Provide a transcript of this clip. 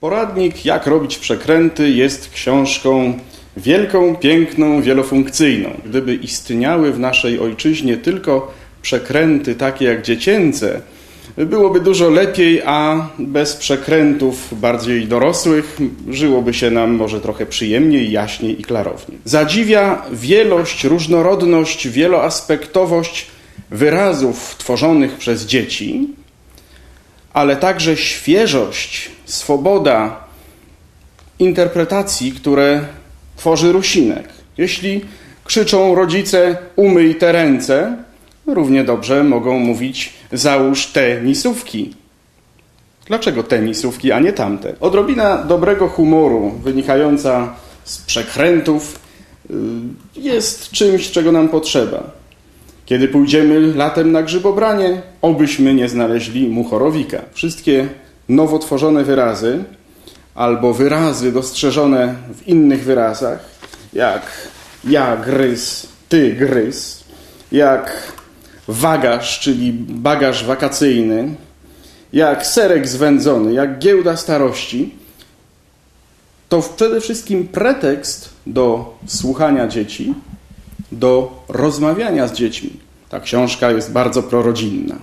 Poradnik Jak robić przekręty jest książką wielką, piękną, wielofunkcyjną. Gdyby istniały w naszej ojczyźnie tylko przekręty takie jak dziecięce, byłoby dużo lepiej, a bez przekrętów bardziej dorosłych żyłoby się nam może trochę przyjemniej, jaśniej i klarowniej. Zadziwia wielość, różnorodność, wieloaspektowość wyrazów tworzonych przez dzieci, ale także świeżość, swoboda interpretacji, które tworzy Rusinek. Jeśli krzyczą rodzice umyj te ręce, równie dobrze mogą mówić załóż te misówki. Dlaczego te misówki, a nie tamte? Odrobina dobrego humoru wynikająca z przekrętów y, jest czymś, czego nam potrzeba. Kiedy pójdziemy latem na grzybobranie, obyśmy nie znaleźli muchorowika. Wszystkie nowo tworzone wyrazy albo wyrazy dostrzeżone w innych wyrazach, jak ja gryz, ty gryz, jak wagaż, czyli bagaż wakacyjny, jak serek zwędzony, jak giełda starości, to przede wszystkim pretekst do słuchania dzieci, do rozmawiania z dziećmi. Ta książka jest bardzo prorodzinna.